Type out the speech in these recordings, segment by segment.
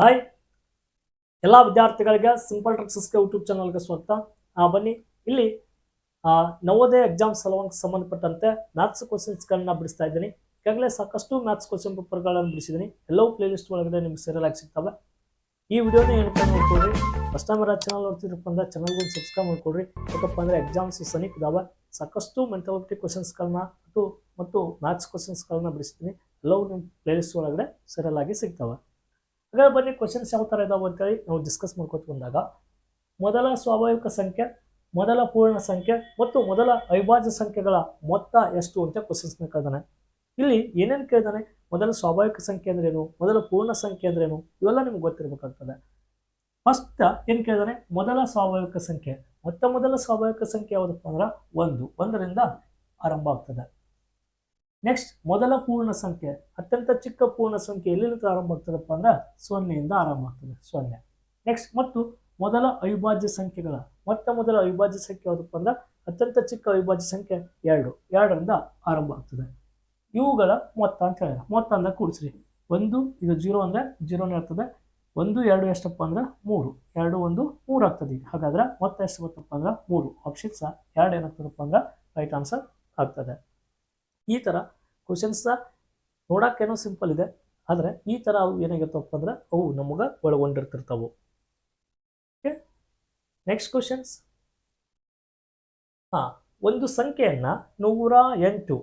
Hi ಎಲ್ಲ ವಿದ್ಯಾರ್ಥಿಗಳಿಗೆ simple ಟ್ರಿಕ್ಸಸ್ಗೆ YouTube ಚಾನಲ್ಗೆ ಸ್ವಾಗತ. ಬನ್ನಿ. ಇಲ್ಲಿ ನವೋದಯ ಎಕ್ಸಾಮ್ ಸಲುವಾಗಿ ಸಂಬಂಧಪಟ್ಟಂತೆ ಮ್ಯಾಥ್ಸ್ ಕ್ವಶನ್ಸ್ಗಳನ್ನ ಬಿಡಿಸ್ತಾ ಇದ್ದೀನಿ. ಈಗಾಗಲೇ ಸಾಕಷ್ಟು ಮ್ಯಾಥ್ಸ್ ಕ್ವಶನ್ ಪೇಪರ್ಗಳನ್ನು ಬಿಡಿಸಿದ್ದೀನಿ. ಎಲ್ಲವೂ ಪ್ಲೇ ಲಿಸ್ಟ್ ಒಳಗಡೆ ನಿಮ್ಗೆ ಸರಿಯಾಗಿ ಸಿಗ್ತವೆ. ಈ ವಿಡಿಯೋನ ಏನಪ್ಪ ನೋಡ್ಕೊಳ್ರಿ. ಫಸ್ಟ್ ಟೈಮ್ ಚಾನಲ್ ನೋಡ್ತಿದ್ರಪ್ಪ ಅಂದ್ರೆ ಒಂದು ಸಬ್ಸ್ಕ್ರೈಬ್ ಮಾಡ್ಕೊಳ್ರಿ. ಯಾಕಪ್ಪ ಅಂದರೆ ಎಕ್ಸಾಮ್ಸ್ ಸನಿಕ್ ಇದಾವೆ. ಸಾಕಷ್ಟು ಮೆಂಟಾಲಿಟಿ ಕ್ವಶನ್ಸ್ಗಳನ್ನ ಮತ್ತು ಮತ್ತು ಮ್ಯಾಥ್ಸ್ ಕ್ವಶನ್ಸ್ಗಳನ್ನ ಬಿಡಿಸ್ತೀನಿ. ಎಲ್ಲವೂ ನಿಮ್ಮ ಪ್ಲೇ ಲಿಸ್ಟ್ ಒಳಗಡೆ ಸೇರಲ್ ಆಗಿ ಸಿಗ್ತವೆ. ಹಾಗಾದ್ರೆ ಬನ್ನಿ ಕ್ವಶನ್ಸ್ ಯಾವ ಥರ ಇದಾವೆ ಅಂತೇಳಿ ನಾವು ಡಿಸ್ಕಸ್ ಮಾಡ್ಕೊತ ಬಂದಾಗ, ಮೊದಲ ಸ್ವಾಭಾವಿಕ ಸಂಖ್ಯೆ, ಮೊದಲ ಪೂರ್ಣ ಸಂಖ್ಯೆ ಮತ್ತು ಮೊದಲ ಅವಿಭಾಜ್ಯ ಸಂಖ್ಯೆಗಳ ಮೊತ್ತ ಎಷ್ಟು ಅಂತ ಕ್ವಶನ್ಸ್ನ ಕೇಳ್ದಾನೆ. ಇಲ್ಲಿ ಏನೇನು ಕೇಳಿದಾನೆ? ಮೊದಲ ಸ್ವಾಭಾವಿಕ ಸಂಖ್ಯೆ ಅಂದ್ರೇನು ಮೊದಲ ಪೂರ್ಣ ಸಂಖ್ಯೆ ಅಂದ್ರೇನು ಇವೆಲ್ಲ ನಿಮ್ಗೆ ಗೊತ್ತಿರಬೇಕಾಗ್ತದೆ. ಫಸ್ಟ್ ಏನು ಕೇಳಿದಾನೆ? ಮೊದಲ ಸ್ವಾಭಾವಿಕ ಸಂಖ್ಯೆ. ಮೊತ್ತ ಮೊದಲ ಸ್ವಾಭಾವಿಕ ಸಂಖ್ಯೆ ಯಾವುದಪ್ಪ ಅಂದ್ರೆ ಒಂದು. ಒಂದರಿಂದ ಆರಂಭ ಆಗ್ತದೆ. ನೆಕ್ಸ್ಟ್ ಮೊದಲ ಪೂರ್ಣ ಸಂಖ್ಯೆ, ಅತ್ಯಂತ ಚಿಕ್ಕ ಪೂರ್ಣ ಸಂಖ್ಯೆ ಎಲ್ಲಿಂದ ಆರಂಭ ಆಗ್ತದಪ್ಪ ಅಂದ್ರೆ ಸೊನ್ನೆಯಿಂದ ಆರಂಭ ಆಗ್ತದೆ, ಸೊನ್ನೆ. ನೆಕ್ಸ್ಟ್ ಮತ್ತು ಮೊದಲ ಅವಿಭಾಜ್ಯ ಸಂಖ್ಯೆಗಳ ಮೊತ್ತ ಮೊದಲ ಅವಿಭಾಜ್ಯ ಸಂಖ್ಯೆ ಯಾವುದಪ್ಪ ಅಂದ್ರೆ ಅತ್ಯಂತ ಚಿಕ್ಕ ಅವಿಭಾಜ್ಯ ಸಂಖ್ಯೆ ಎರಡು, ಎರಡರಿಂದ ಆರಂಭ ಆಗ್ತದೆ. ಇವುಗಳ ಮೊತ್ತ ಅಂತ ಹೇಳಿದ ಮೊತ್ತ ಅಂದ್ರೆ ಕೂಡಿಸ್ರಿ. ಒಂದು, ಇದು ಜೀರೋ ಅಂದ್ರೆ ಜೀರೋನೇ ಆಗ್ತದೆ. ಒಂದು, ಎರಡು ಎಷ್ಟಪ್ಪ ಅಂದ್ರೆ ಮೂರು, ಎರಡು, ಒಂದು, ಮೂರು ಆಗ್ತದೆ ಈಗ. ಹಾಗಾದ್ರೆ ಮೊತ್ತ ಎಷ್ಟು ಗೊತ್ತಪ್ಪ ಅಂದ್ರೆ ಮೂರು. ಆಪ್ಷನ್ಸ್ ಎರಡು ಏನಾಗ್ತದಪ್ಪ ಅಂದ್ರೆ ರೈಟ್ ಆನ್ಸರ್ ಆಗ್ತದೆ. ಈ ಥರ ಕ್ವಶನ್ಸ್ ನೋಡೋಕ್ಕೇನೋ ಸಿಂಪಲ್ ಇದೆ. ಆದರೆ ಈ ಥರ ಅವು ಏನಾಗಿರ್ತವಪ್ಪ ಅಂದ್ರೆ ಅವು ನಮಗೆ ಒಳಗೊಂಡಿರ್ತಿರ್ತಾವು. ಓಕೆ ನೆಕ್ಸ್ಟ್ ಕ್ವಶನ್ಸ್ ಹಾಂ, ಒಂದು ಸಂಖ್ಯೆಯನ್ನು ನೂರ ಎಂಟು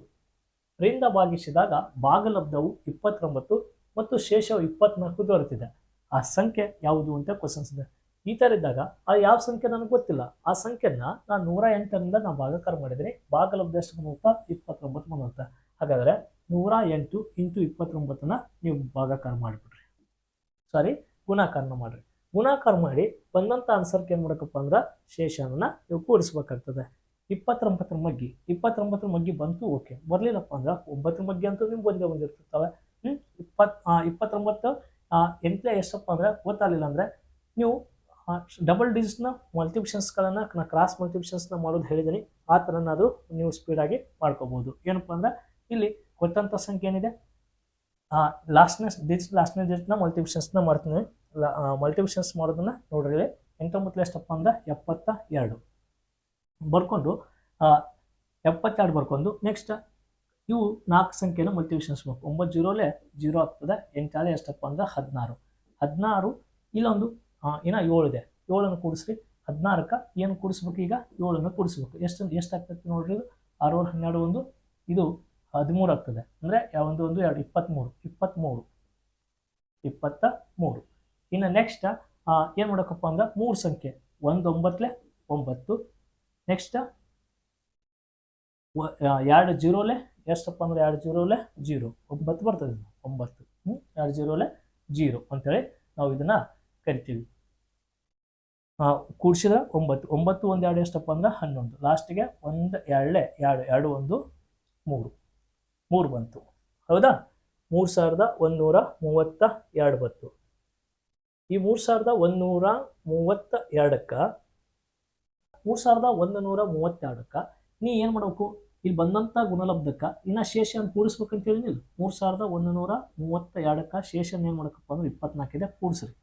ರಿಂದ ಭಾಗಿಸಿದಾಗ ಭಾಗಲಬ್ಧವು ಇಪ್ಪತ್ತೊಂಬತ್ತು ಮತ್ತು ಶೇಷವು ಇಪ್ಪತ್ನಾಲ್ಕು ದೊರೆತಿದೆ. ಆ ಸಂಖ್ಯೆ ಯಾವುದು ಅಂತ ಕ್ವಶನ್ಸ್ ಇದೆ. ಈ ಥರ ಇದ್ದಾಗ ಆ ಯಾವ ಸಂಖ್ಯೆ ನನಗೆ ಗೊತ್ತಿಲ್ಲ. ಆ ಸಂಖ್ಯೆನ ನಾನು ನೂರ ಎಂಟರಿಂದ ನಾನು ಭಾಗಾಕಾರ ಮಾಡಿದ್ದೀನಿ. ಭಾಗಲಬ್ಧ ಎಷ್ಟು ಬಂದಂತ ಇಪ್ಪತ್ತೊಂಬತ್ತು ಬಂದಂತ. ಹಾಗಾದರೆ ನೂರ ಎಂಟು ಇಂಟು ಇಪ್ಪತ್ತೊಂಬತ್ತನ್ನ ನೀವು ಭಾಗಾಕಾರ ಮಾಡಿಬಿಡ್ರಿ. ಸಾರಿ, ಗುಣಾಕಾರನ ಮಾಡಿರಿ. ಗುಣಾಕಾರ ಮಾಡಿ ಬಂದಂಥ ಆನ್ಸರ್ಗೆ ಏನು ಮಾಡಬೇಕಪ್ಪ ಅಂದ್ರೆ ಶೇಷನ ನೀವು ಕೂಡಿಸ್ಬೇಕಾಗ್ತದೆ. ಇಪ್ಪತ್ತೊಂಬತ್ತರ ಮಗ್ಗಿ. ಇಪ್ಪತ್ತೊಂಬತ್ತರ ಮಗ್ಗಿ ಬಂತು, ಓಕೆ. ಬರಲಿಲ್ಲಪ್ಪ ಅಂದ್ರೆ ಒಂಬತ್ತರ ಮಗ್ಗಿ ಅಂತೂ ನಿಮ್ಗೆ ಒಂದೇ ಬಂದಿರ್ತಿರ್ತವೆ ಹ್ಞೂ ಇಪ್ಪತ್ತು ಇಪ್ಪತ್ತೊಂಬತ್ತು ಎಂಟನೇ ಎಷ್ಟಪ್ಪ ಅಂದ್ರೆ ಗೊತ್ತಾಗಲಿಲ್ಲ ಅಂದರೆ ನೀವು ಡಬಲ್ ಡಿಜಿಟ್ನ ಮಲ್ಟಿಪ್ಷನ್ಸ್ಗಳನ್ನು ನಾನು ಕ್ರಾಸ್ ಮಲ್ಟಿಪ್ಷನ್ಸ್ನ ಮಾಡೋದು ಹೇಳಿದ್ದೀನಿ ಆ ಥರನಾದರೂ ನೀವು ಸ್ಪೀಡಾಗಿ ಮಾಡ್ಕೋಬೋದು. ಏನಪ್ಪ ಅಂದ್ರೆ, ಇಲ್ಲಿ ಕೊಟ್ಟಂಥ ಸಂಖ್ಯೆ ಏನಿದೆ? ಲಾಸ್ಟ್ನೇ ಡಿಜಿಟ್ ಲಾಸ್ಟ್ನೇ ಡಿಜಿಟ್ನ ಮಲ್ಟಿಪ್ಷನ್ಸ್ನ ಮಾಡ್ತೀನಿ. ಮಲ್ಟಿಪ್ಷನ್ಸ್ ಮಾಡೋದನ್ನ ನೋಡ್ರಿ ಎಂಟೊಂಬತ್ತು ಎಷ್ಟಪ್ಪ ಅಂದ್ರೆ ಎಪ್ಪತ್ತ ಎರಡು ಬರ್ಕೊಂಡು ಎಪ್ಪತ್ತೆರಡು ಬರ್ಕೊಂಡು ನೆಕ್ಸ್ಟ್ ಇವು ನಾಲ್ಕು ಸಂಖ್ಯೆನ ಮಲ್ಟಿಪ್ಷನ್ಸ್ ಬೇಕು. ಒಂಬತ್ತು ಜೀರೋಲೆ ಜೀರೋ ಆಗ್ತದೆ. ಎಂಟಾಳೆ ಎಷ್ಟಪ್ಪ ಅಂದ್ರೆ, ಹದಿನಾರು. ಹದಿನಾರು ಇಲ್ಲೊಂದು ಇನ್ನ ಏಳು ಇದೆ. ಏಳನ್ನು ಕೂಡಿಸ್ರಿ. ಹದಿನಾರಕ್ಕೆ ಏನು ಕೂಡಿಸ್ಬೇಕು ಈಗ? ಏಳನ್ನು ಕೂಡಿಸ್ಬೇಕು. ಎಷ್ಟು ಎಷ್ಟಾಗ್ತೈತಿ ನೋಡ್ರಿ ಇದು? ಆರು ಹನ್ನೆರಡು ಒಂದು, ಇದು ಹದಿಮೂರು ಆಗ್ತದೆ. ಅಂದರೆ ಒಂದು ಒಂದು, ಎರಡು ಇಪ್ಪತ್ತ್ಮೂರು ಇಪ್ಪತ್ತ್ಮೂರು ಇಪ್ಪತ್ತ ಮೂರು ಇನ್ನು ನೆಕ್ಸ್ಟ್ ಏನು ಮಾಡೋಕಪ್ಪ ಅಂದ್ರೆ ಮೂರು ಸಂಖ್ಯೆ. ಒಂದು, ಒಂಬತ್ತಲೆ ಒಂಬತ್ತು. ನೆಕ್ಸ್ಟ್ ಎರಡು, ಜೀರೋಲೆ, ಎಷ್ಟಪ್ಪ ಅಂದ್ರೆ ಎರಡು, ಜೀರೋಲೆ, ಜೀರೋ. ಒಂಬತ್ತು ಬರ್ತದೆ. ಒಂಬತ್ತು. ಹ್ಞೂ ಎರಡು, ಜೀರೋಲೆ, ಜೀರೋ ಅಂತೇಳಿ ನಾವು ಇದನ್ನು ಕರಿತೀವಿ. ಕೂಡಿಸಿದ್ರೆ ಒಂಬತ್ತು ಒಂಬತ್ತು ಒಂದು ಎರಡು ಎಷ್ಟಪ್ಪ ಅಂದ್ರೆ ಹನ್ನೊಂದು. ಲಾಸ್ಟಿಗೆ ಒಂದು ಎರಡೇ ಎರಡು ಎರಡು, ಒಂದು, ಮೂರು. ಮೂರು ಬಂತು. ಹೌದಾ? ಮೂರು ಸಾವಿರದ ಒಂದುನೂರ ಮೂವತ್ತ ಎರಡು ಬಂತು. ಈ ಮೂರು ಸಾವಿರದ ಒಂದುನೂರ ಮೂವತ್ತ ಎರಡಕ್ಕೆ, ಮೂರು ಸಾವಿರದ ಒಂದು ನೂರ ಮೂವತ್ತೆರಡಕ್ಕೆ ನೀ ಏನು ಮಾಡಬೇಕು? ಇಲ್ಲಿ ಬಂದಂಥ ಗುಣಲಬ್ಧಕ್ಕೆ ಇನ್ನು ಶೇಷನ ಕೂಡಿಸ್ಬೇಕಂತ ಹೇಳಿನಿಲ್ಲ ಮೂರು ಸಾವಿರದ ಒಂದು ನೂರ ಮೂವತ್ತ ಎರಡಕ್ಕೆ ಶೇಷನ ಏನು ಮಾಡಬೇಕಪ್ಪ ಅಂದ್ರೆ ಇಪ್ಪತ್ನಾಲ್ಕಿದೆ ಕೂಡಿಸ್ರಿ.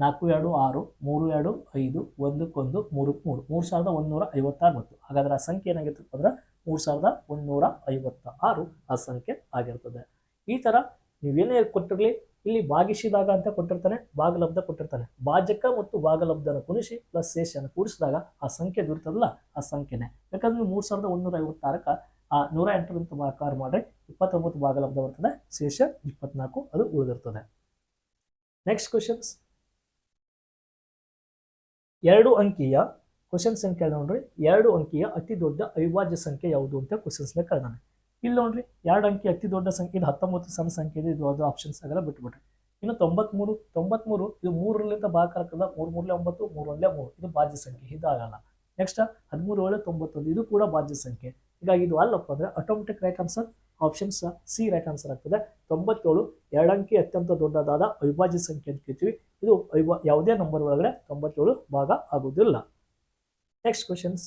ನಾಲ್ಕು, ಎರಡು, ಆರು, ಮೂರು, ಎರಡು, ಐದು, ಒಂದಕ್ಕೊಂದು, ಮೂರು ಮೂರು. ಮೂರು ಸಾವಿರದ ಒಂದುನೂರ ಐವತ್ತಾರು ಮತ್ತು ಹಾಗಾದ್ರೆ ಆ ಸಂಖ್ಯೆ ಏನಾಗಿರ್ತಪ್ಪ ಅಂದ್ರೆ ಮೂರು ಸಾವಿರದ ಒಂದುನೂರ ಐವತ್ತ ಆರು ಆ ಸಂಖ್ಯೆ ಆಗಿರ್ತದೆ. ಈ ಥರ ನೀವೇನೇ ಕೊಟ್ಟಿರಲಿ, ಇಲ್ಲಿ ಭಾಗಿಸಿದಾಗ ಅಂತ ಕೊಟ್ಟಿರ್ತಾನೆ, ಭಾಗಲಬ್ಧ ಕೊಟ್ಟಿರ್ತಾನೆ. ಭಾಜಕ ಮತ್ತು ಭಾಗಲಬ್ಧನ ಕುಣಿಸಿ ಪ್ಲಸ್ ಶೇಷನ ಕೂಡಿಸಿದಾಗ ಆ ಸಂಖ್ಯೆ ಇರ್ತದಲ್ಲ ಆ ಸಂಖ್ಯೆನೇ. ಯಾಕಂದ್ರೆ ನೀವು ಮೂರು ಸಾವಿರದ ಒಂದೂರ ಐವತ್ತಾರಕ್ಕೆ ಆ ನೂರ ಎಂಟರಿಂದ ಕಾರ್ ಮಾಡಿದ್ರೆ ಇಪ್ಪತ್ತೊಂಬತ್ತು ಭಾಗಲಬ್ಧ ಬರ್ತದೆ, ಶೇಷ ಇಪ್ಪತ್ನಾಲ್ಕು, ಅದು ಉಳಿದಿರ್ತದೆ. ನೆಕ್ಸ್ಟ್ ಕ್ವಶನ್ಸ್ ಎರಡು ಅಂಕಿಯ ಕ್ವಶನ್ ಸಂಖ್ಯೆ ನೋಡ್ರಿ. ಎರಡು ಅಂಕಿಯ ಅತಿ ದೊಡ್ಡ ಅವಿಭಾಜ್ಯ ಸಂಖ್ಯೆ ಯಾವುದು ಅಂತ ಕ್ವಶನ್ಸ್ನ ಕೇಳ್ದಾನೆ. ಇಲ್ಲಿ ನೋಡ್ರಿ, ಎರಡು ಅಂಕಿ ಅತಿ ದೊಡ್ಡ ಸಂಖ್ಯೆ, ಇದು ಹತ್ತೊಂಬತ್ತು ಸಣ್ಣ ಸಂಖ್ಯೆ ಇದೆ, ಇದು ಅದು ಆಪ್ಷನ್ಸ್ ಆಗಲ್ಲ ಬಿಟ್ಬಿಟ್ರಿ ಇನ್ನು ತೊಂಬತ್ಮೂರು ತೊಂಬತ್ಮೂರು, ಇದು ಮೂರರಿಂದ ಭಾಗಕಲ್ಲ ಮೂರು ಮೂರಲೆ ಒಂಬತ್ತು, ಮೂರರಲ್ಲೇ ಮೂರು. ಇದು ಭಾಜ್ಯ ಸಂಖ್ಯೆ ಇದಾಗಲ್ಲ ನೆಕ್ಸ್ಟ್ ಹದಿಮೂರು ಏಳು ತೊಂಬತ್ತೊಂದು, ಇದು ಕೂಡ ಭಾಜ್ಯ ಸಂಖ್ಯೆ. ಹೀಗಾಗಿ ಇದು ಅಲ್ಲಪ್ಪ ಅಂದರೆ automatic right answer options C right answer ಆಗ್ತದೆ. ತೊಂಬತ್ತೇಳು, ಎರಡಂಕಿ ಅತ್ಯಂತ ದೊಡ್ಡದಾದ ಅವಿಭಾಜ್ಯ ಸಂಖ್ಯೆ ಅಂತ ಕೇಳ್ತೀವಿ. ಇದು ಅವಿಭಾ, ಯಾವುದೇ ನಂಬರ್ ಒಳಗಡೆ ತೊಂಬತ್ತೇಳು ಭಾಗ ಆಗುವುದಿಲ್ಲ. ನೆಕ್ಸ್ಟ್ ಕ್ವಶನ್ಸ್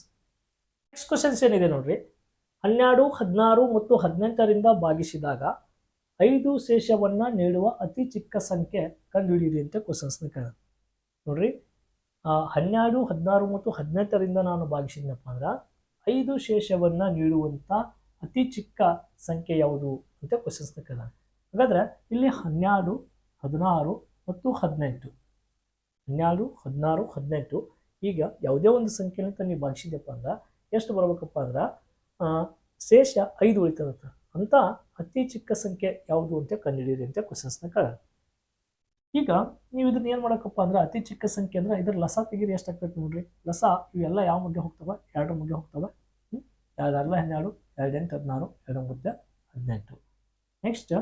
ನೆಕ್ಸ್ಟ್ ಕ್ವಶನ್ಸ್ ಏನಿದೆ ನೋಡ್ರಿ? ಹನ್ನೆರಡು, ಹದಿನಾರು ಮತ್ತು ಹದಿನೆಂಟರಿಂದ ಭಾಗಿಸಿದಾಗ ಐದು ಶೇಷವನ್ನು ನೀಡುವ ಅತಿ ಚಿಕ್ಕ ಸಂಖ್ಯೆ ಕಂಡುಹಿಡಿಯಿರಿ ಅಂತ ಕ್ವಶನ್ಸ್ನ ಕೇಳ ನೋಡ್ರಿ ಹನ್ನೆರಡು, ಹದಿನಾರು ಮತ್ತು ಹದಿನೆಂಟರಿಂದ ನಾನು ಭಾಗಿಸಿದ್ನಪ್ಪ ಅಂದ್ರೆ ಐದು ಶೇಷವನ್ನು ನೀಡುವಂತ ಅತಿ ಚಿಕ್ಕ ಸಂಖ್ಯೆ ಯಾವುದು ಅಂತ ಕ್ವಶನ್ಸ್ನ ಕೇಳ ಹಾಗಾದ್ರೆ ಇಲ್ಲಿ ಹನ್ನೆರಡು, ಹದಿನಾರು ಮತ್ತು ಹದಿನೆಂಟು. ಹನ್ನೆರಡು, ಹದಿನಾರು, ಹದಿನೆಂಟು ಈಗ ಯಾವುದೇ ಒಂದು ಸಂಖ್ಯೆಲಿಂದ ನೀವು ಭಾಗಿಸಿದ್ಯಪ್ಪ ಅಂದ್ರೆ ಎಷ್ಟು ಬರಬೇಕಪ್ಪ ಅಂದ್ರೆ ಶೇಷ ಐದು ಉಳಿತದತ್ತ ಅಂತ ಅತಿ ಚಿಕ್ಕ ಸಂಖ್ಯೆ ಯಾವುದು ಅಂತ ಕಂಡುಹಿಡಿಯಿರಿ ಅಂತ ಕ್ವಶನ್ಸ್ನ ಕೇಳ ಈಗ ನೀವು ಇದನ್ನ ಏನು ಮಾಡಕ್ಕಪ್ಪ ಅಂದ್ರೆ ಅತಿ ಚಿಕ್ಕ ಸಂಖ್ಯೆ ಅಂದ್ರೆ ಇದ್ರ ಲಸ ತೆಗೀರಿ ಎಷ್ಟಾಗ್ತೈತೆ ನೋಡ್ರಿ. ಲಸ ಇವೆಲ್ಲ ಯಾವ ಮುಂದೆ ಹೋಗ್ತವೆ? ಎರಡು ಮುಂದೆ ಹೋಗ್ತವೆ? ಹ್ಞೂ ಎರಡು ಅರವೈ ಹನ್ನೆರಡು? ಎರಡು ಎಂಟು ಹದಿನಾರು ಎರಡು ಒಂಬತ್ತು ಹದಿನೆಂಟು. ನೆಕ್ಸ್ಟ್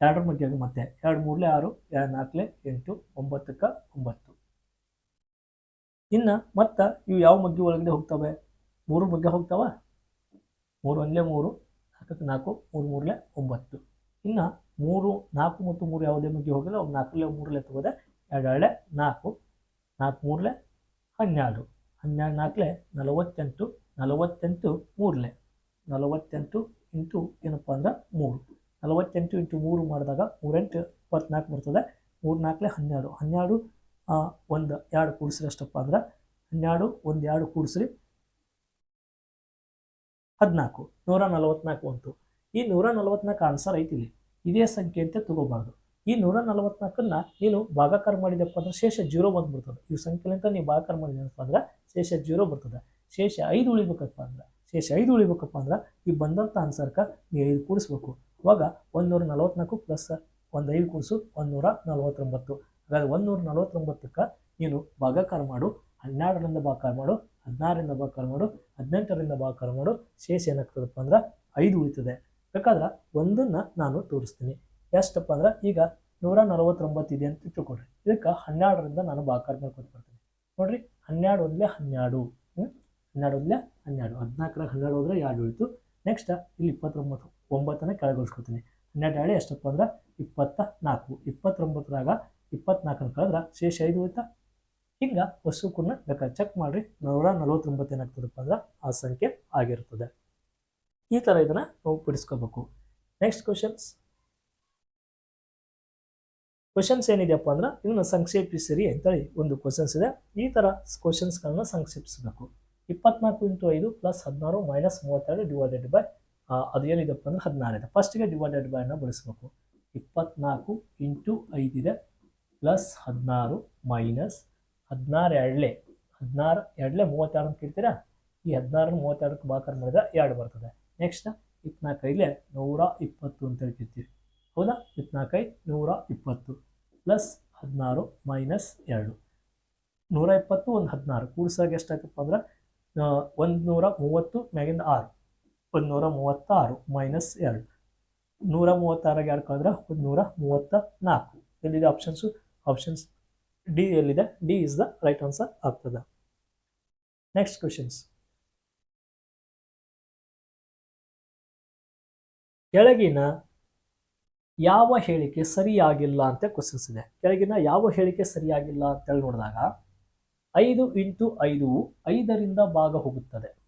ಎರಡರ ಮಧ್ಯೆ ಅದು ಮತ್ತೆ. ಎರಡು ಮೂರಲೆ ಆರು, ಎರಡು ನಾಲ್ಕಲೆ ಎಂಟು, ಒಂಬತ್ತಕ್ಕೆ ಒಂಬತ್ತು. ಇನ್ನು ಮತ್ತೆ ಇವು ಯಾವ ಮಗ್ಗಿ ಒಳಗಡೆ ಹೋಗ್ತವೆ? ಮೂರು ಮಗ್ಗೆ ಹೋಗ್ತಾವ? ಮೂರು ಒಂದಲೇ ಮೂರು, ನಾಲ್ಕಕ್ಕೆ ನಾಲ್ಕು, ಮೂರು ಮೂರಲೆ ಒಂಬತ್ತು. ಇನ್ನು ಮೂರು, ನಾಲ್ಕು ಮತ್ತು ಮೂರು ಯಾವುದೇ ಮಗ್ಗೆ ಹೋಗಿಲ್ಲ, ಅವ್ರು ನಾಲ್ಕಲೆ ಮೂರಲೆ ತಗೋದೆ ಎರಡು ಎರಡಲೆ ನಾಲ್ಕು ನಾಲ್ಕು ಮೂರಲೆ ಹನ್ನೆರಡು. ಹನ್ನೆರಡು, ನಾಲ್ಕಲೆ ನಲವತ್ತೆಂಟು ನಲವತ್ತೆಂಟು ಮೂರಲೆ ನಲವತ್ತೆಂಟು ಇಂಟು ಏನಪ್ಪ ಅಂದ್ರೆ ಮೂರು. ನಲವತ್ತೆಂಟು ಇಂಟು ಮೂರು ಮಾಡಿದಾಗ ಮೂರೆಂಟು ಇಪ್ಪತ್ನಾಲ್ಕು ಬರ್ತದೆ. ಮೂರು ನಾಲ್ಕಲೆ ಹನ್ನೆರಡು ಹನ್ನೆರಡು ಒಂದು. ಎರಡು ಕೂಡಿಸ್ರಿ ಅಷ್ಟಪ್ಪ ಅಂದ್ರೆ ಹನ್ನೆರಡು, ಒಂದು, ಎರಡು ಕೂಡಿಸ್ರಿ ಹದಿನಾಲ್ಕು. ನೂರ ನಲವತ್ನಾಲ್ಕು ಅಂತು. ಈ ನೂರ ನಲವತ್ನಾಲ್ಕು ಆನ್ಸರ್ ಐತಿ ಇಲ್ಲಿ. ಇದೇ ಸಂಖ್ಯೆ ಅಂತ ತಗೋಬಾರ್ದು. ಈ ನೂರ ನಲವತ್ನಾಲ್ಕನ್ನ ನೀನು ಭಾಗಾಕಾರ ಮಾಡಿದಪ್ಪ ಅಂದ್ರೆ ಶೇಷ ಜೀರೋ ಬಂದ್ಬಿಡ್ತದೆ ಈ ಸಂಖ್ಯೆಲಿಂತ ನೀವು ಭಾಗಾಕಾರ ಮಾಡಿದಪ್ಪ ಅಂದ್ರೆ ಶೇಷ ಜೀರೋ ಬರ್ತದೆ. ಶೇಷ ಐದು ಉಳಿಬೇಕಪ್ಪ ಅಂದ್ರೆ, ಶೇಷ ಐದು ಉಳಿಬೇಕಪ್ಪ ಅಂದ್ರೆ ಈ ಬಂದಂಥ ಆನ್ಸರ್ಕ ನೀವು ಐದು ಕೂಡಿಸ್ಬೇಕು. ಅವಾಗ ಒಂದು ನೂರ ನಲವತ್ನಾಲ್ಕು ಪ್ಲಸ್ ಒಂದು ಐದು ಕೂಡಿಸು ಒಂದು ನೂರ ನಲವತ್ತೊಂಬತ್ತು. ಹಾಗಾದ್ರೆ ಒಂದು ನೂರ ನಲವತ್ತೊಂಬತ್ತಕ್ಕೆ ನೀನು ಭಾಗಾಕಾರ ಮಾಡು, ಹನ್ನೆರಡರಿಂದ ಭಾಗಾಕಾರ ಮಾಡು, ಹದಿನಾರರಿಂದ ಭಾಗಾಕಾರ ಮಾಡು, ಹದಿನೆಂಟರಿಂದ ಭಾಗಾಕಾರ ಮಾಡು, ಶೇಷ ಏನಾಗ್ತದಪ್ಪ ಅಂದ್ರೆ ಐದು ಉಳಿತದೆ. ಬೇಕಾದ್ರೆ ಒಂದನ್ನು ನಾನು ತೋರಿಸ್ತೀನಿ. ಎಷ್ಟಪ್ಪ ಅಂದ್ರೆ ಈಗ ನೂರ ನಲವತ್ತೊಂಬತ್ತು ಇದೆ ಅಂತ ತಿಳ್ಕೊಡ್ರಿ ಇದಕ್ಕೆ ಹನ್ನೆರಡರಿಂದ ನಾನು ಭಾಗಾಕಾರ ಮಾಡ್ಕೊತ ಬರ್ತೀನಿ. ನೋಡ್ರಿ, ಹನ್ನೆರಡು ಒಂದಲೇ ಹನ್ನೆರಡು. ಹನ್ನೆರಡು ಒಂದಲೇ ಹನ್ನೆರಡು. ಹದಿನಾಲ್ಕರಾಗ ಹನ್ನೆರಡು ಹೋದ್ರೆ ಎರಡು ಉಳಿತು. ನೆಕ್ಸ್ಟ್ ಇಲ್ಲಿ ಇಪ್ಪತ್ತೊಂಬತ್ತು. ಒಂಬತ್ತನೇ ಕೆಳಗೊಳಿಸ್ಕೊತೀನಿ. ಹನ್ನೆರಡು ಎರಡು ಎಷ್ಟಪ್ಪ ಅಂದ್ರೆ ಇಪ್ಪತ್ತ ನಾಲ್ಕು. ಇಪ್ಪತ್ತೊಂಬತ್ತರಾಗ ಇಪ್ಪತ್ನಾಲ್ಕನ ಕಳೆದ್ರೆ ಶೇಷ ಐದು ಉಳಿತಾ? ಹಿಂಗೆ ವಸ್ತುಕೂರ್ನ ಲೆಕ್ಕ ಚೆಕ್ ಮಾಡಿರಿ. ನೂರ ನಲವತ್ತೊಂಬತ್ತು ಏನಾಗ್ತದಪ್ಪ ಅಂದ್ರೆ ಆ ಸಂಖ್ಯೆ ಆಗಿರ್ತದೆ. ಈ ಥರ ಇದನ್ನು ನಾವು ಬಿಡಿಸ್ಕೋಬೇಕು. ನೆಕ್ಸ್ಟ್ ಕ್ವಶನ್ಸ್ ಕ್ವಶನ್ಸ್ ಏನಿದೆಯಪ್ಪ ಅಂದ್ರೆ ಇದನ್ನು ಸಂಕ್ಷೇಪಿಸಿರಿ ಅಂತೇಳಿ ಒಂದು ಕ್ವಶನ್ಸ್ ಇದೆ. ಈ ಥರ ಕ್ವಶನ್ಸ್ಗಳನ್ನ ಸಂಕ್ಷೇಪಿಸಬೇಕು. ಇಪ್ಪತ್ನಾಲ್ಕು ಇಂಟು ಐದು ಪ್ಲಸ್ ಹದಿನಾರು ಮೈನಸ್ ಮೂವತ್ತೆರಡು ಡಿವೈಡೆಡ್ ಬೈ ಅದು ಏನಿದೆಪ್ಪ ಅಂದ್ರೆ ಹದಿನಾರು ಇದೆ. ಫಸ್ಟಿಗೆ ಡಿವೈಡೆಡ್ ಬೈ ಅನ್ನು ಬಳಸಬೇಕು. ಇಪ್ಪತ್ನಾಲ್ಕು ಇಂಟು ಐದಿದೆ ಪ್ಲಸ್ ಹದಿನಾರು ಮೈನಸ್ ಹದಿನಾರು ಎರಡಲೆ ಹದಿನಾರು ಎರಡಲೆ ಅಂತ ಕೇಳ್ತೀರಾ? ಈ ಹದಿನಾರು ಮೂವತ್ತೆರಡಕ್ಕೆ ಬಾಕರ್ ಮಾಡಿದ್ರೆ ಎರಡು ಬರ್ತದೆ. ನೆಕ್ಸ್ಟ್ ಇಪ್ಪತ್ನಾಲ್ಕೈಲೆ ನೂರ ಇಪ್ಪತ್ತು ಅಂತ ಹೇಳ್ತಿರ್ತೀವಿ. ಹೌದಾ? ಇಪ್ಪತ್ನಾಲ್ಕೈ ನೂರ ಇಪ್ಪತ್ತು ಪ್ಲಸ್ ಹದಿನಾರು ಮೈನಸ್ ಎರಡು. ನೂರ ಇಪ್ಪತ್ತು ಒಂದು ಹದಿನಾರು. ಕೂಡಿಸಾಗ ಎಷ್ಟಾಯ್ತಪ್ಪ ಅಂದ್ರೆ ಒಂದು ನೂರ ಮೂವತ್ತು ಮ್ಯಾಗಿಂದ ಆರು. ಒಂದು ನೂರ ಮೂವತ್ತಾರು ಮೈನಸ್ ಎರಡು. ನೂರ ಮೂವತ್ತಾರಾಗ ಯಾರು ಕಳೆದ್ರೆ? ಒಂದು ನೂರ ಮೂವತ್ತ ನಾಲ್ಕು ಎಲ್ಲಿದೆ ಆಪ್ಷನ್ಸು ಆಪ್ಷನ್ಸ್ ಡಿ ಎಲ್ಲಿದೆ? D is the right answer ಆಗ್ತದೆ. ನೆಕ್ಸ್ಟ್ ಕ್ವಶನ್ಸ್ ಕೆಳಗಿನ ಯಾವ ಹೇಳಿಕೆ ಸರಿಯಾಗಿಲ್ಲ ಅಂತ ಕ್ವಶನ್ಸ್ ಇದೆ. ಕೆಳಗಿನ ಯಾವ ಹೇಳಿಕೆ ಸರಿಯಾಗಿಲ್ಲ ಅಂತೇಳಿ ನೋಡಿದಾಗ ಐದು ಇಂಟು ಐದು ಐದರಿಂದ ಭಾಗ ಹೋಗುತ್ತದೆ.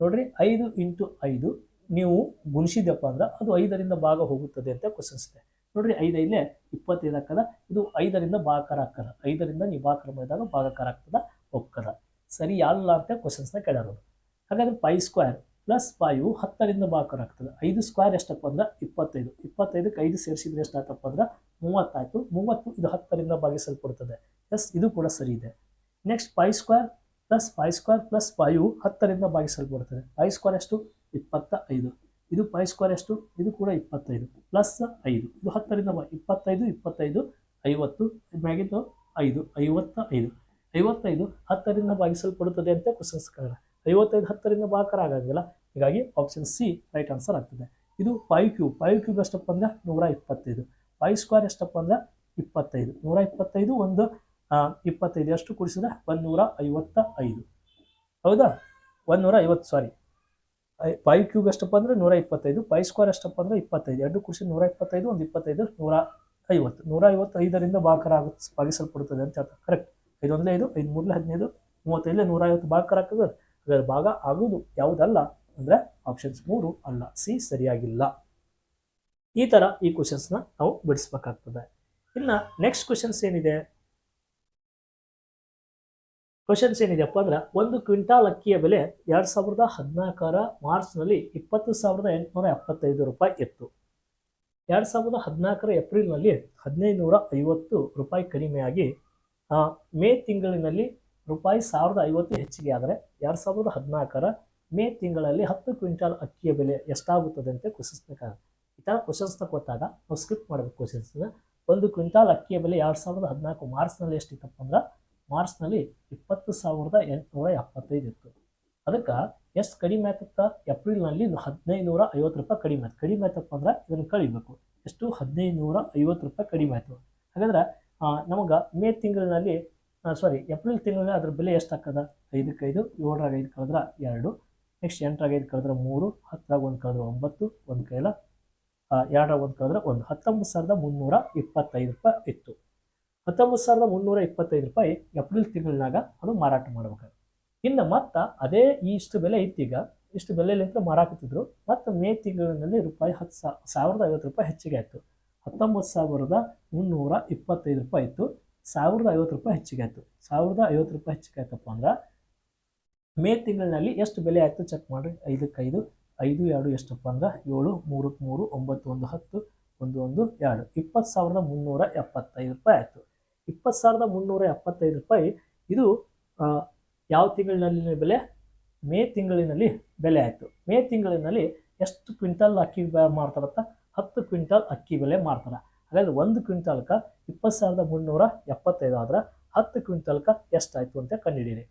ನೋಡ್ರಿ, ಐದು ಇಂಟು ಐದು ನೀವು ಗುಣಿಸಿದಪ್ಪ ಅಂದ್ರೆ ಅದು ಐದರಿಂದ ಭಾಗ ಹೋಗುತ್ತದೆ ಅಂತ ಕ್ವಶನ್ಸ್ ಇದೆ. ನೋಡ್ರಿ, ಐದು ಇಪ್ಪತ್ತೈದು ಹಾಕದ ಇದು ಐದರಿಂದ ಭಾಗಕಾರ ಹಾಕದ ಐದರಿಂದ ನೀವು ಭಾಗಕಾರ ಮಾಡಿದಾಗ ಭಾಗಕಾರ ಆಗ್ತದ ಒಕ್ಕದ ಸರಿ ಅಲ್ಲ ಅಂತ ಕ್ವಶನ್ಸ್ನ ಕೇಳಿರೋದು ಹಾಗಾದ್ರೆ ಪೈ ಸ್ಕ್ವೇರ್ ಪ್ಲಸ್ ಫೈವ್ ಹತ್ತರಿಂದ ಭಾಗಕಾರ ಆಗ್ತದೆ. ಐದು ಸ್ಕ್ವೇರ್ ಎಷ್ಟಪ್ಪ ಅಂದ್ರೆ? ಇಪ್ಪತ್ತೈದು. ಇಪ್ಪತ್ತೈದಕ್ಕೆ ಐದು ಸೇರಿಸಿದ್ರೆ ಎಷ್ಟಾಯ್ತಪ್ಪ ಅಂದ್ರೆ? ಮೂವತ್ತಾಯ್ತು. ಮೂವತ್ತು ಇದು ಹತ್ತರಿಂದ ಭಾಗಿಸಲ್ಪಡ್ತದೆ. ಎಸ್ ಇದು ಕೂಡ ಸರಿ ಇದೆ. Next pi square plus pi square plus ಪೈಯು ಹತ್ತರಿಂದ ಭಾಗಿಸಲ್ಪಡ್ತದೆ. ಪೈ ಸ್ಕ್ವೇರ್ ಎಷ್ಟು? ಇಪ್ಪತ್ತ ಐದು ಇದು ಪೈ ಸ್ಕ್ವೇರ್ ಎಷ್ಟು? ಇದು ಕೂಡ ಇಪ್ಪತ್ತೈದು. ಪ್ಲಸ್ ಐದು. ಇದು ಹತ್ತರಿಂದ ಇಪ್ಪತ್ತೈದು ಇಪ್ಪತ್ತೈದು, ಐವತ್ತು. ಮ್ಯಾಗಿದ್ದು ಐದು ಐವತ್ತ ಐದು, ಐವತ್ತೈದು. ಹತ್ತರಿಂದ ಭಾಗಿಸಲ್ಪಡುತ್ತದೆ ಅಂತ ಕೇಳ ಐವತ್ತೈದು ಹತ್ತರಿಂದ ಭಾಗಕಾರ ಆಗಂಗಿಲ್ಲ ಹೀಗಾಗಿ ಆಪ್ಷನ್ ಸಿ ರೈಟ್ ಆನ್ಸರ್ ಆಗ್ತದೆ. ಇದು ಪೈ ಕ್ಯೂಬ್ ಪೈ ಕ್ಯೂಬ್ ಎಷ್ಟಪ್ಪ ಅಂದ್ರೆ ನೂರ ಇಪ್ಪತ್ತೈದು. ಪೈ ಸ್ಕ್ವೇರ್ ಎಷ್ಟಪ್ಪ ಅಂದ್ರೆ ಇಪ್ಪತ್ತೈದು. ನೂರ ಇಪ್ಪತ್ತೈದು ಒಂದು ಇಪ್ಪತ್ತೈದು ಎಷ್ಟು ಕೂಡಿಸಿದ್ರೆ ಒಂದೂರ ಐವತ್ತ ಐದು ಹೌದಾ? ಒಂದು ನೂರ ಐವತ್ತು ಸಾರಿ ಪೈ ಕ್ಯೂಬ್ ಎಷ್ಟಪ್ಪ ಅಂದರೆ ನೂರ ಇಪ್ಪತ್ತೈದು ಪೈ ಸ್ಕ್ವೇರ್ ಎಷ್ಟಪ್ಪ ಅಂದರೆ ಇಪ್ಪತ್ತೈದು. ಎರಡು ಕೂಡಿಸಿ ನೂರ ಇಪ್ಪತ್ತೈದು, ಒಂದು ಇಪ್ಪತ್ತೈದು, ನೂರ ಐವತ್ತು. ನೂರ ಐವತ್ತೈದರಿಂದ ಭಾಗಕಾರ ಆಗುತ್ತೆ ಭಾಗಿಸಲ್ಪಡುತ್ತದೆ ಅಂತ ಹೇಳ್ತಾರೆ. ಕರೆಕ್ಟ್ ಐದು ಒಂದಲೇ ಐದು ಐದು ಮೂರಲೇ ಹದಿನೈದು ಮೂವತ್ತೈದಲೇ ನೂರ ಐವತ್ತು ಭಾಗಕಾರ ಆಗ್ತದೆ ಅದರ ಭಾಗ ಆಗುವುದು ಯಾವುದಲ್ಲ ಅಂದರೆ ಆಪ್ಷನ್ಸ್ ಮೂರು ಅಲ್ಲ ಸಿ ಸರಿಯಾಗಿಲ್ಲ. ಈ ಥರ ಈ ಕ್ವಶನ್ಸ್ನ ನಾವು ಬಿಡಿಸ್ಬೇಕಾಗ್ತದೆ. ಇನ್ನು ನೆಕ್ಸ್ಟ್ ಕ್ವಶನ್ಸ್ ಏನಿದೆ? ಕ್ವಶನ್ಸ್ ಏನಿದೆಯಪ್ಪ ಅಂದ್ರೆ, ಒಂದು ಕ್ವಿಂಟಾಲ್ ಅಕ್ಕಿಯ ಬೆಲೆ ಎರಡು ಸಾವಿರದ ಹದಿನಾಲ್ಕರ ಮಾರ್ಚ್ನಲ್ಲಿ ಇಪ್ಪತ್ತು ಸಾವಿರದ ಎಂಟುನೂರ ಎಪ್ಪತ್ತೈದು ರೂಪಾಯಿ ಇತ್ತು. ಎರಡು ಸಾವಿರದ ಹದಿನಾಲ್ಕರ ಏಪ್ರಿಲ್ನಲ್ಲಿ ಹದಿನೈದು ನೂರ ಐವತ್ತು ರೂಪಾಯಿ ಕಡಿಮೆಯಾಗಿ ಮೇ ತಿಂಗಳಿನಲ್ಲಿ ರೂಪಾಯಿ ಸಾವಿರದ ಐವತ್ತು ಹೆಚ್ಚಿಗೆ ಆದರೆ, ಎರಡು ಸಾವಿರದ ಹದಿನಾಲ್ಕರ ಮೇ ತಿಂಗಳಲ್ಲಿ ಹತ್ತು ಕ್ವಿಂಟಾಲ್ ಅಕ್ಕಿಯ ಬೆಲೆ ಎಷ್ಟಾಗುತ್ತದೆ ಅಂತ ಕ್ವಶನ್ಸ್ಬೇಕಾಗುತ್ತೆ ಈ ಥರ ಕ್ವಶನ್ಸ್ನ ಕೊಟ್ಟಾಗ ನಾವು ಸ್ಕಿಪ್ ಮಾಡಬೇಕು ಕ್ವಶನ್ಸ್ನ ಒಂದು ಕ್ವಿಂಟಾಲ್ ಅಕ್ಕಿಯ ಬೆಲೆ ಎರಡು ಸಾವಿರದ ಹದಿನಾಲ್ಕು ಮಾರ್ಚ್ನಲ್ಲಿ ಎಷ್ಟಿತ್ತಪ್ಪ ಅಂದ್ರೆ ಮಾರ್ಚ್ನಲ್ಲಿ ಇಪ್ಪತ್ತು ಸಾವಿರದ ಎಂಟುನೂರ ಎಪ್ಪತ್ತೈದು ಇತ್ತು. ಅದಕ್ಕೆ ಎಷ್ಟು ಕಡಿಮೆ ಆಯ್ತಪ್ಪ ಏಪ್ರಿಲ್ನಲ್ಲಿ ಹದಿನೈದು ನೂರ ಐವತ್ತು ರೂಪಾಯಿ ಕಡಿಮೆ ಆಯ್ತು ಕಡಿಮೆ ಆಯ್ತಪ್ಪ ಅಂದ್ರೆ ಇದನ್ನು ಕಳಿಬೇಕು. ಎಷ್ಟು? ಹದಿನೈದು ನೂರ ಐವತ್ತು ರೂಪಾಯಿ ಕಡಿಮೆ ಆಯಿತು ಹಾಗಾದ್ರೆ ನಮಗೆ ಮೇ ತಿಂಗಳಿನಲ್ಲಿ ಸಾರಿ ಏಪ್ರಿಲ್ ತಿಂಗಳಲ್ಲಿ ಅದ್ರ ಬೆಲೆ ಎಷ್ಟು ಹಾಕದ ಐದಕ್ಕೆ ಐದು, ಏಳರಾಗ ಐದು ಕಳೆದ್ರೆ ಎರಡು, ನೆಕ್ಸ್ಟ್ ಎಂಟರಾಗ ಐದು ಕಳೆದ್ರೆ ಮೂರು, ಹತ್ತರಾಗ ಒಂದು ಕಳೆದ್ರೆ ಒಂಬತ್ತು, ಒಂದು ಕೈಲ ಎರಡರಾಗ ಒಂದು ಕಳೆದ್ರೆ ಒಂದು. ಹತ್ತೊಂಬತ್ತು ಸಾವಿರದ ಮುನ್ನೂರ ಇಪ್ಪತ್ತೈದು ರೂಪಾಯಿ ಇತ್ತು. ಹತ್ತೊಂಬತ್ತು ಸಾವಿರದ ಮುನ್ನೂರ ಇಪ್ಪತ್ತೈದು ರೂಪಾಯಿ ಏಪ್ರಿಲ್ ತಿಂಗಳಿನಾಗ ಅದು ಮಾರಾಟ ಮಾಡ್ಬೇಕು ಇನ್ನು ಮತ್ತೆ ಅದೇ ಇಷ್ಟು ಬೆಲೆ ಇತ್ತೀಗ, ಇಷ್ಟು ಬೆಲೆಲಿಂತ ಮಾರಾಕತ್ತಿದ್ರು, ಮತ್ತು ಮೇ ತಿಂಗಳಿನಲ್ಲಿ ರೂಪಾಯಿ ಹತ್ತು ಸಾವಿರದ ಐವತ್ತು ರೂಪಾಯಿ ಹೆಚ್ಚಿಗೆ ಆಯಿತು. ಹತ್ತೊಂಬತ್ತು ಸಾವಿರದ ಮುನ್ನೂರ ಇಪ್ಪತ್ತೈದು ರೂಪಾಯಿ ಇತ್ತು, ಸಾವಿರದ ಐವತ್ತು ರೂಪಾಯಿ ಹೆಚ್ಚಿಗೆ ಆಯಿತು. ಸಾವಿರದ ಐವತ್ತು ರೂಪಾಯಿ ಹೆಚ್ಚಿಗೆ ಆಯ್ತಪ್ಪ ಅಂದ್ರೆ, ಮೇ ತಿಂಗಳಿನಲ್ಲಿ ಎಷ್ಟು ಬೆಲೆ ಆಯಿತು ಚೆಕ್ ಮಾಡಿರಿ. ಐದಕ್ಕೆ ಐದು ಐದು ಎರಡು, ಎಷ್ಟಪ್ಪ ಅಂದ್ರೆ, ಏಳು ಮೂರಕ್ಕೆ ಮೂರು, ಒಂಬತ್ತು, ಒಂದು, ಹತ್ತು, ಒಂದು ಒಂದು, ಎರಡು. ಇಪ್ಪತ್ತು ಸಾವಿರದ ಮುನ್ನೂರ ಎಪ್ಪತ್ತೈದು ರೂಪಾಯಿ ಆಯಿತು. ಇಪ್ಪತ್ತು ಸಾವಿರದ ಮುನ್ನೂರ ಎಪ್ಪತ್ತೈದು ರೂಪಾಯಿ. ಇದು ಯಾವ ತಿಂಗಳಿನಲ್ಲಿ ಬೆಲೆ? ಮೇ ತಿಂಗಳಿನಲ್ಲಿ ಬೆಲೆ ಆಯಿತು. ಮೇ ತಿಂಗಳಿನಲ್ಲಿ ಎಷ್ಟು ಕ್ವಿಂಟಲ್ ಅಕ್ಕಿ ಮಾರ್ತಾರತ್ತ ಹತ್ತು ಕ್ವಿಂಟಲ್ ಅಕ್ಕಿ ಬೆಲೆ ಮಾರ್ತಾರೆ ಹಾಗಾದ್ರೆ ಒಂದು ಕ್ವಿಂಟಲ್ಕ ಇಪ್ಪತ್ತು ಸಾವಿರದ ಮುನ್ನೂರ ಎಪ್ಪತ್ತೈದು ಆದ್ರೆ ಹತ್ತು ಕ್ವಿಂಟಲ್ಕ ಎಷ್ಟಾಯಿತು ಅಂತ ಕಂಡುಹಿಡೀರಿ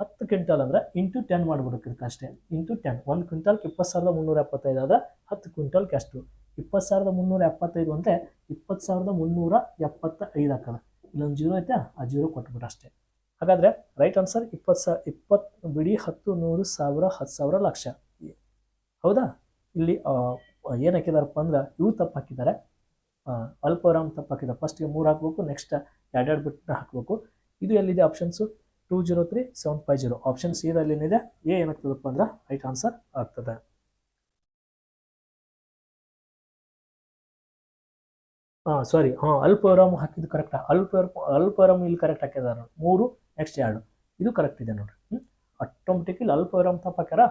ಹತ್ತು ಕ್ವಿಂಟಲ್ ಅಂದ್ರೆ ಇಂಟು ಟೆನ್ ಮಾಡ್ಬಿಡ್ಬೇಕು ಇದಕ್ಕೆ ಅಷ್ಟೇ. Into ten. ಒಂದು ಕ್ವಿಂಟಲ್ಗೆ ಇಪ್ಪತ್ತು ಸಾವಿರದ ಮುನ್ನೂರ ಎಪ್ಪತ್ತೈದು ಆದರೆ ಹತ್ತು ಕ್ವಿಂಟಲ್ಗೆ ಎಷ್ಟು? ಇಪ್ಪತ್ತು ಸಾವಿರದ ಮುನ್ನೂರ ಎಪ್ಪತ್ತೈದು ಅಂದರೆ ಇಪ್ಪತ್ತು ಸಾವಿರದ ಮುನ್ನೂರ ಎಪ್ಪತ್ತ ಐದು ಹಾಕದ ಇಲ್ಲೊಂದು ಜೀರೋ ಐತೆ, ಆ ಜೀರೋ ಕೊಟ್ಬಿಟ್ರೆ ಅಷ್ಟೇ. ಹಾಗಾದರೆ ರೈಟ್ ಆನ್ಸರ್ ಇಪ್ಪತ್ತು ಸಾ ಇಪ್ಪತ್ತು ಬಿಡಿ ಹತ್ತು ನೂರು ಸಾವಿರ ಹತ್ತು ಸಾವಿರ ಲಕ್ಷ. ಹೌದಾ? ಇಲ್ಲಿ ಏನು ಹಾಕಿದಾರಪ್ಪ ಅಂದ್ರೆ ಇವು ತಪ್ಪು ಹಾಕಿದ್ದಾರೆ. ಅಲ್ಪವಿರಾಮ ತಪ್ಪು ಹಾಕಿದ್ದಾರೆ. ಫಸ್ಟ್ಗೆ ಮೂರು ಹಾಕಬೇಕು ನೆಕ್ಸ್ಟ್ ಎರಡೆರಡು ಬಿಟ್ಟು ಹಾಕಬೇಕು. ಇದು ಎಲ್ಲಿದೆ options two zero three seven five zero option C ಏನಿದೆ? ಎ ಏನಾಗ್ತದಪ್ಪ ಅಂದ್ರೆ ರೈಟ್ ಆನ್ಸರ್ ಆಗ್ತದೆ. ಹಾಂ ಸಾರಿ ಹಾಂ ಅಲ್ಪವಿರಾಮ ಹಾಕಿದ್ದು ಕರೆಕ್ಟ್ ಅಲ್ಪ ಅಲ್ಪವಿರಾಮ ಇಲ್ಲಿ ಕರೆಕ್ಟ್ ಹಾಕಿದಾರೆ ಮೂರು ನೆಕ್ಸ್ಟ್ ಎರಡು. ಇದು ಕರೆಕ್ಟ್ ಇದೆ ನೋಡ್ರಿ. ಹ್ಞೂ ಆಟೋಮೆಟಿಕ್ ಇಲ್ಲಿ ಅಲ್ಪವಿರಾಮ ತಪ್ಪ ಹಾಕ್ಯಾರ.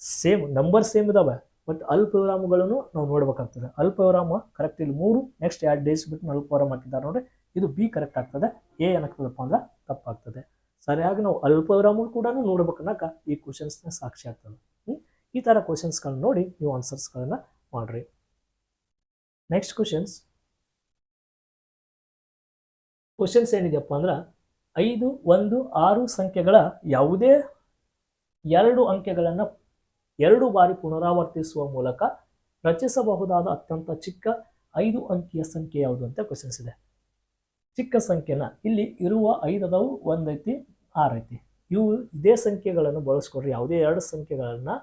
ಸೇಮ್ ನಂಬರ್ ಸೇಮ್ ಇದಾವೆ. ಬಟ್ ಅಲ್ಪವಿರಾಮಗಳನ್ನು ನಾವು ನೋಡ್ಬೇಕಾಗ್ತದೆ. ಅಲ್ಪವಿರಾಮ ಕರೆಕ್ಟ್ ಇಲ್ಲಿ ಮೂರು ನೆಕ್ಸ್ಟ್ ಎರಡು ಡೇಸ್ ಬಿಟ್ಟು ಅಲ್ಪವಿರಾಮ ಹಾಕಿದ್ದಾರೆ ನೋಡ್ರಿ. ಇದು ಬಿ ಕರೆಕ್ಟ್ ಆಗ್ತದೆ. ಎ ಏನಾಗ್ತದಪ್ಪ ಅಂದ್ರೆ ತಪ್ಪಾಗ್ತದೆ. ಸರಿಯಾಗಿ ನಾವು ಅಲ್ಪವಿರಾಮ ಕೂಡ ನೋಡ್ಬೇಕನ್ನಕ ಈ ಕ್ವಶನ್ಸ್ನ ಸಾಕ್ಷಿ ಆಗ್ತದೆ. ಈ ಥರ ಕ್ವಶನ್ಸ್ಗಳನ್ನ ನೋಡಿ ನೀವು ಆನ್ಸರ್ಸ್ಗಳನ್ನ ಮಾಡ್ರಿ. ನೆಕ್ಸ್ಟ್ ಕ್ವಶನ್ಸ್ ಕ್ವಶನ್ಸ್ ಏನಿದೆಯಪ್ಪ ಅಂದ್ರೆ ಐದು, ಒಂದು, ಆರು ಸಂಖ್ಯೆಗಳ ಯಾವುದೇ ಎರಡು ಅಂಕೆಗಳನ್ನು ಎರಡು ಬಾರಿ ಪುನರಾವರ್ತಿಸುವ ಮೂಲಕ ರಚಿಸಬಹುದಾದ ಅತ್ಯಂತ ಚಿಕ್ಕ ಐದು ಅಂಕಿಯ ಸಂಖ್ಯೆ ಯಾವುದು ಅಂತ ಕ್ವಶನ್ಸ್ ಇದೆ. ಚಿಕ್ಕ ಸಂಖ್ಯೆನ ಇಲ್ಲಿ ಇರುವ ಐದು ಅದಾವು ಒಂದು ಐತಿ ಆರು ಐತಿ ಇವು ಇದೇ ಸಂಖ್ಯೆಗಳನ್ನು ಬಳಸ್ಕೊಡ್ರಿ ಯಾವುದೇ ಎರಡು ಸಂಖ್ಯೆಗಳನ್ನು,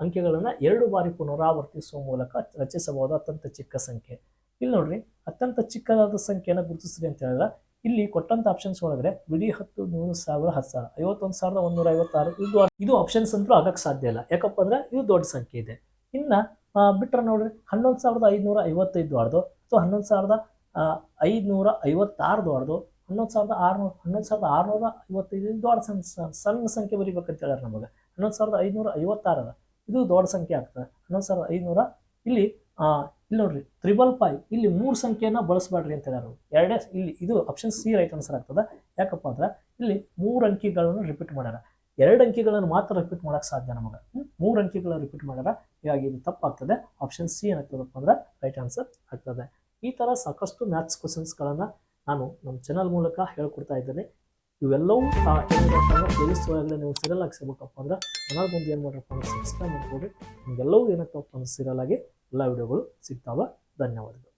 ಅಂಕೆಗಳನ್ನು ಎರಡು ಬಾರಿ ಪುನರಾವರ್ತಿಸುವ ಮೂಲಕ ರಚಿಸಬಹುದಾದ ಅತ್ಯಂತ ಚಿಕ್ಕ ಸಂಖ್ಯೆ. ಇಲ್ಲಿ ನೋಡ್ರಿ, ಅತ್ಯಂತ ಚಿಕ್ಕದಾದ ಸಂಖ್ಯೆಯನ್ನು ಗುರುತಿಸ್ರಿ ಅಂತ ಹೇಳಿದ್ರೆ ಇಲ್ಲಿ ಕೊಟ್ಟಂತ ಆಪ್ಷನ್ಸ್ ಒಳಗಡೆ ಬಿಡಿ ಹತ್ತು, ನೂರು, ಸಾವಿರ, ಹತ್ತು ಸಾವಿರ. ಐವತ್ತೊಂದು ಸಾವಿರದ ಒಂದೂರ ಐವತ್ತಾರು ಇದು ಇದು ಆಪ್ಷನ್ಸ್ ಅಂತೂ ಆಗಕ್ಕೆ ಸಾಧ್ಯ ಇಲ್ಲ. ಯಾಕಪ್ಪ ಅಂದ್ರೆ ಇದು ದೊಡ್ಡ ಸಂಖ್ಯೆ ಇದೆ. ಇನ್ನ ಬಿಟ್ರೆ ನೋಡ್ರಿ, ಹನ್ನೊಂದು ಸಾವಿರದ ಐದುನೂರ ಐವತ್ತೈದು ಹೊಡೆದು ಅಥವಾ ಹನ್ನೊಂದು ಸಾವಿರದ ಐದುನೂರ ಐವತ್ತಾರದು ಹೊಡೆದು ಹನ್ನೊಂದು ಸಾವಿರದ ಆರುನೂರ, ಹನ್ನೊಂದು ಸಾವಿರದ ಆರುನೂರ ಐವತ್ತೈದು ದೊಡ್ಡ ಸಣ್ಣ ಸಣ್ಣ- ಸಂಖ್ಯೆ ಬರಿಬೇಕಂತ ಹೇಳ್ಯಾರ ನಮಗೆ. ಹನ್ನೊಂದು ಸಾವಿರದ ಐದುನೂರ ಐವತ್ತಾರು ಅದ ಇದು ದೊಡ್ಡ ಸಂಖ್ಯೆ ಆಗ್ತದೆ. ಹನ್ನೊಂದು ಸಾವಿರದ ಐದುನೂರ, ಇಲ್ಲಿ ಇಲ್ಲಿ ನೋಡ್ರಿ, ತ್ರಿಬಲ್ ಫೈವ್ ಇಲ್ಲಿ ಮೂರು ಸಂಖ್ಯೆಯನ್ನು ಬಳಸಬೇಡ್ರಿ ಅಂತ ಹೇಳೋರು ಎರಡೇ, ಇಲ್ಲಿ ಇದು ಆಪ್ಷನ್ ಸಿ ರೈಟ್ ಆನ್ಸರ್ ಆಗ್ತದೆ. ಯಾಕಪ್ಪ ಅಂದ್ರೆ, ಇಲ್ಲಿ ಮೂರು ಅಂಕಿಗಳನ್ನು ರಿಪೀಟ್ ಮಾಡ್ಯಾರ. ಎರಡು ಅಂಕಿಗಳನ್ನು ಮಾತ್ರ ರಿಪೀಟ್ ಮಾಡೋಕ್ಕೆ ಸಾಧ್ಯ ನಮಗೆ. ಮೂರು ಅಂಕಿಗಳನ್ನು ರಿಪೀಟ್ ಮಾಡ್ಯಾರ ಹೀಗಾಗಿ ಇದು ತಪ್ಪಾಗ್ತದೆ. ಆಪ್ಷನ್ ಸಿ ಏನಾಗ್ತದಪ್ಪ ಅಂದ್ರೆ ರೈಟ್ ಆನ್ಸರ್ ಆಗ್ತದೆ. ಈ ಥರ ಸಾಕಷ್ಟು ಮ್ಯಾಥ್ಸ್ ಕ್ವಶನ್ಸ್ಗಳನ್ನು ನಾನು ನಮ್ಮ ಚಾನಲ್ ಮೂಲಕ ಹೇಳ್ಕೊಡ್ತಾ ಇದ್ದೇನೆ. ಇವೆಲ್ಲವೂ ಪ್ಲೇಲಿಸ್ಟ್ ನೀವು ಸೀರಿಯಲ್ ಆಗಿ ಸಿಗಬೇಕಪ್ಪ ಅಂದ್ರೆ ಚಾನಲ್ ಬಂದು ಏನು ಮಾಡ್ರಪ್ಪ ಅಂದ್ರೆ ಸಬ್ಸ್ಕ್ರೈಬ್ ಮಾಡ್ಕೊಡ್ರಿ ನಿಮಗೆಲ್ಲವೂ ಏನಾಗ್ತವಪ್ಪ ಅಂದ್ರೆ ಸೀರಿಯಲ್ ಆಗಿ ಎಲ್ಲ ವಿಡಿಯೋಗಳು ಸಿಗ್ತಾವೆ. ಧನ್ಯವಾದಗಳು.